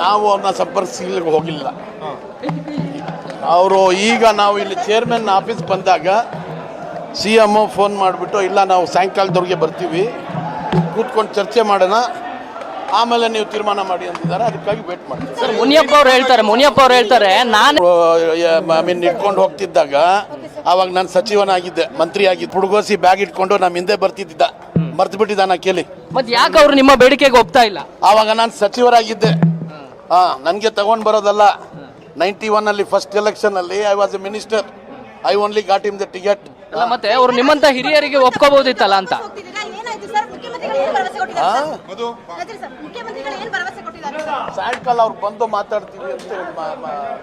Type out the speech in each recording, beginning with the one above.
ನಾವು ಅವ್ರನ್ನ ಸಂಪರ್ಕಿಸ್ಲಿಕ್ಕೆ ಹೋಗಿಲ್ಲ. ಅವರು ಈಗ ನಾವು ಇಲ್ಲಿ ಚೇರ್ಮನ್ ಆಫೀಸ್ ಬಂದಾಗ ಸಿ ಎಂ ಫೋನ್ ಮಾಡಿಬಿಟ್ಟು ಇಲ್ಲ ನಾವು ಸಾಯಂಕಾಲದವ್ರಿಗೆ ಬರ್ತೀವಿ ಕೂತ್ಕೊಂಡು ಚರ್ಚೆ ಮಾಡೋಣ ಆಮೇಲೆ ನೀವು ತೀರ್ಮಾನ ಮಾಡಿ ಅಂತಿದ್ದಾರೆ ಅದಕ್ಕಾಗಿ ವೇಟ್ ಮಾಡ್ತೀವಿ. ಸರ್ ಮುನಿಯಪ್ಪ ಅವ್ರು ಹೇಳ್ತಾರೆ ಮುನಿಯಪ್ಪ ಅವ್ರು ಹೇಳ್ತಾರೆ ನಾನು ಐ ಮೀನ್ ಇಟ್ಕೊಂಡು ಹೋಗ್ತಿದ್ದಾಗ ಅವಾಗ ನಾನು ಸಚಿವನಾಗಿದ್ದೆ ಮಂತ್ರಿ ಆಗಿದ್ದೆ ಹುಡುಗೋಸಿ ಬ್ಯಾಗ್ ಇಟ್ಕೊಂಡು ನಮ್ಮ ಹಿಂದೆ ಬರ್ತಿದ್ದ ಮರ್ತು ಬಿಟ್ಟಿದ್ದಾನ ಕೇಳಿ. ಮತ್ತೆ ಯಾಕೆ ಅವ್ರು ನಿಮ್ಮ ಬೇಡಿಕೆಗೆ ಒಪ್ತಾ ಇಲ್ಲ? ಆವಾಗ ನಾನು ಸಚಿವರಾಗಿದ್ದೆ. ಹಾ ನನಗೆ ತಗೊಂಡು ಬರೋದಲ್ಲ. ನೈಂಟಿ ಒನ್ ಅಲ್ಲಿ ಫಸ್ಟ್ ಎಲೆಕ್ಷನ್ ಅಲ್ಲಿ I was a minister I only got him the ticket ಅಲ್ಲ ಮತ್ತೆ ಅವರು ನಿಮ್ಮಂತ ಹಿರಿಯರಿಗೆ ಒಪ್ಕೋಬಹುದಿತ್ತಲ್ಲ ಅಂತ? ಏನಾಯ್ತು ಸರ್ ಮುಖ್ಯಮಂತ್ರಿಗಳು ಏನ್ ಭರವಸೆ ಕೊಟ್ಟಿದ್ದಾರೆ ಸರ್? ಅದೇ ಸರ್ ಮುಖ್ಯಮಂತ್ರಿಗಳು ಏನ್ ಭರವಸೆ ಕೊಟ್ಟಿದ್ದಾರೆ? ಸರ್? ಸಾಯಂಕಾಲ ಅವ್ರು ಬಂದು ಮಾತಾಡ್ತೀವಿ ಅಂತ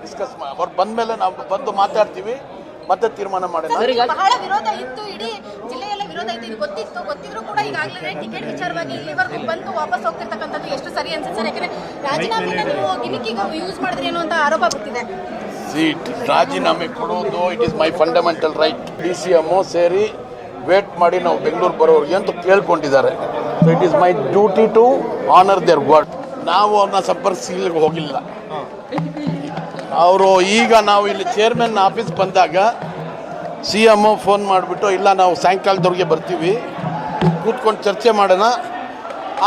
ಡಿಸ್ಕಸ್ ಅವ್ರು ಬಂದ್ಮೇಲೆ ನಾವು ಬಂದು ಮಾತಾಡ್ತೀವಿ ಮತ್ತೆ ತೀರ್ಮಾನ ಮಾಡೋಣ. ಇತ್ತು ಇದು. ಗೊತ್ತಿತ್ತು. ಗೊತ್ತಿದ್ರು ಕೂಡ ಈಗಾಗಲೇ ಟಿಕೆಟ್ ವಿಚಾರವಾಗಿ ಇಲ್ಲಿವರೆಗೂ ಬಂದು ವಾಪಸ್ ಹೋಗ್ತಿರ್ತಕ್ಕಂಥದ್ದು ಎಷ್ಟು ಸರಿ ಅನ್ಸುತ್ತೆ. ಸರ್ ಯಾಕಂದ್ರೆ ರಾಜೀನಾಮೆನ ನೀವು ಗಿಮಿಕಿಗೆ ಯೂಸ್ ಮಾಡಿದ್ರಿ ಅನ್ನೋ ಆರೋಪ ಬರ್ತಿದೆ ಸೀಟ್ ರಾಜೀನಾಮೆ ಕೊಡೋದು it is my fundamental right D C M ಸೇರಿ ವೇಟ್ ಮಾಡಿ ನಾವು ಬೆಂಗಳೂರು ಬರೋರಿಗೆ ಅಂತ ಕೇಳ್ಕೊಂಡಿದ್ದಾರೆ. So it is my duty to honour their word ನಾವು ಅವ್ರನ್ನ ಸಂಪರ್ಕಿಸ್ಲಿಕ್ಕೆ ಹೋಗಿಲ್ಲ. ಅವರು ಈಗ ನಾವು ಇಲ್ಲಿ ಚೇರ್ಮನ್ ಆಫೀಸ್ ಬಂದಾಗ ಸಿ ಎಂ ಫೋನ್ ಮಾಡಿಬಿಟ್ಟು ಇಲ್ಲ ನಾವು ಸಾಯಂಕಾಲದವ್ರಿಗೆ ಬರ್ತೀವಿ ಕೂತ್ಕೊಂಡು ಚರ್ಚೆ ಮಾಡೋಣ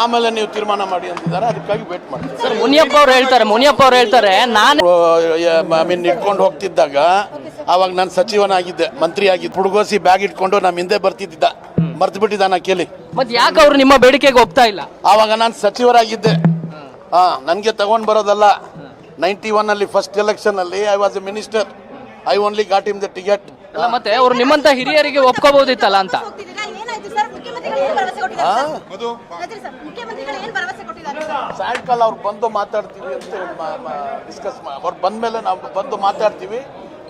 ಆಮೇಲೆ ನೀವು ತೀರ್ಮಾನ ಮಾಡಿ ಅಂತಿದ್ದಾರೆ ಅದಕ್ಕಾಗಿ ವೇಟ್ ಮಾಡ್ತೀವಿ. ಸರ್ ಮುನಿಯಪ್ಪ ಅವ್ರು ಹೇಳ್ತಾರೆ ಮುನಿಯಪ್ಪ ಅವ್ರು ಹೇಳ್ತಾರೆ ನಾನು ಐ ಮೀನ್ ಇಟ್ಕೊಂಡು ಹೋಗ್ತಿದ್ದಾಗ ಅವಾಗ ನಾನು ಸಚಿವನಾಗಿದ್ದೆ ಮಂತ್ರಿ ಆಗಿದ್ದೆ ಹುಡುಗೋಸಿ ಬ್ಯಾಗ್ ಇಟ್ಕೊಂಡು ನಮ್ಮ ಹಿಂದೆ ಬರ್ತಿದ್ದ. ಮರ್ತು ಬಿಟ್ಟಿದ್ದಾನ ಕೇಳಿ. ಮತ್ತೆ ಯಾಕೆ ಅವ್ರು ನಿಮ್ಮ ಬೇಡಿಕೆಗೆ ಒಪ್ತಾ ಇಲ್ಲ? ಆವಾಗ ನಾನು ಸಚಿವರಾಗಿದ್ದೆ. ಹಾಂ ನನಗೆ ತಗೊಂಡು ಬರೋದಲ್ಲ. ನೈಂಟಿ ಒನ್ನಲ್ಲಿ ಫಸ್ಟ್ ಎಲೆಕ್ಷನ್ ಅಲ್ಲಿ I was a minister I only got him the ticket ಅಲ್ಲ ಮತ್ತೆ ಅವ್ರು ನಿಮ್ಮಂತ ಹಿರಿಯರಿಗೆ ಒಪ್ಕೋಬಹುದಿತ್ತಲ್ಲ ಅಂತ? ಏನಾಯ್ತು ಸರ್ ಕೊಟ್ಟಿದ್ದಾರೆ ಸರ್? ಸಾಯಂಕಾಲ ಅವ್ರು ಬಂದು ಮಾತಾಡ್ತೀವಿ ಅಂತ ಡಿಸ್ಕಸ್ ಅವ್ರು ಬಂದ್ಮೇಲೆ ನಾವು ಬಂದು ಮಾತಾಡ್ತೀವಿ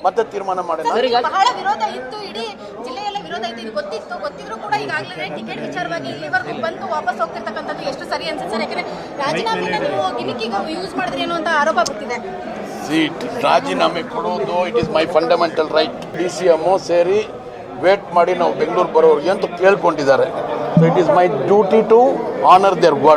ಮತ್ತೆ ತೀರ್ಮಾನ ಮಾಡೋಣ. ಸರ್, ಈಗ- ಬಹಳ ವಿರೋಧ ಇತ್ತು ಇಡೀ ಜಿಲ್ಲೆಯಲ್ಲ ವಿರೋಧ ಇತ್ತು ಇದು ಗೊತ್ತಿತ್ತು ಗೊತ್ತಿದ್ರು ಕೂಡ ಈಗಾಗಲೇ ಟಿಕೆಟ್ ವಿಚಾರವಾಗಿ ಇಲ್ಲಿವರೆಗೂ ಬಂದು ವಾಪಸ್ ಹೋಗ್ತಿರ್ತಕ್ಕಂಥದ್ದು ಎಷ್ಟು ಸರಿ ಅನ್ಸುತ್ತೆ ಸರ್? ಯಾಕಂದ್ರೆ ರಾಜೀನಾಮೆನ ನೀವು ಗಿಮಿಕಿಗೆ ಯೂಸ್ ಮಾಡಿದ್ರಿ ಅನ್ನೋ ಆರೋಪ ಬರ್ತಿದೆ ಸೀಟ್ ರಾಜೀನಾಮೆ ಕೊಡೋದು it is my fundamental right D C M ಸೇರಿ ವೇಟ್ ಮಾಡಿ ನಾವು ಬೆಂಗಳೂರು ಬರೋರಿಗೆ ಅಂತ ಕೇಳ್ಕೊಂಡಿದ್ದಾರೆ. It is my duty to honour their word